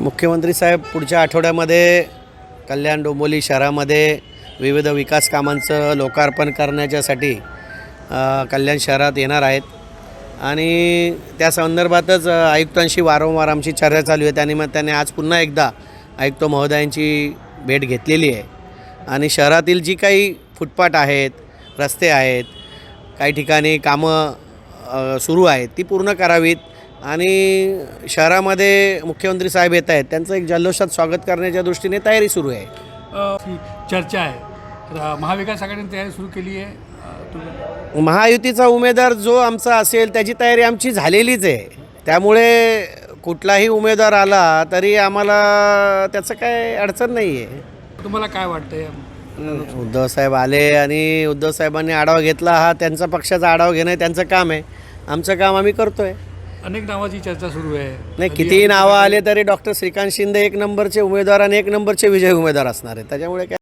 मुख्यमंत्री साहेब पुढच्या आठवड्यामध्ये कल्याण डोंबोली शहरामध्ये विविध विकास कामांचं लोकार्पण करण्याच्यासाठी कल्याण शहरात येणार आहेत. आणि त्या संदर्भातच आयुक्तांशी वारंवार आमची चर्चा चालू आहे. त्यानिमित्ताने आज पुन्हा एकदा आयुक्त महोदयांची भेट घेतलेली आहे. आणि शहरातील जी काही फुटपाथ आहेत रस्ते आहेत काही ठिकाणी कामं सुरू आहेत ती पूर्ण करावीत. आणि शहरामध्ये मुख्यमंत्री साहेब येत आहेत त्यांचं एक जल्लोषात स्वागत करण्याच्या दृष्टीने तयारी सुरू आहे. चर्चा आहे. महाविकास आघाडीने तयारी सुरू केली आहे. महायुतीचा उमेदवार जो आमचा असेल त्याची तयारी आमची झालेलीच आहे. त्यामुळे कुठलाही उमेदवार आला तरी आम्हाला त्याचं काय अडचण नाही आहे तुम्हाला काय वाटतंय? उद्धव साहेब आले आणि उद्धव साहेबांनी आढावा घेतला. हा त्यांचा पक्षाचा आढावा घेणं त्यांचं काम आहे. आमचं काम आम्ही करतोय. अनेक नावाची चर्चा सुरू आहे. नाही कितीही नावं आले तरी डॉक्टर श्रीकांत शिंदे एक नंबरचे उमेदवार आणि एक नंबरचे विजय उमेदवार असणार आहेत. त्याच्यामुळे काय?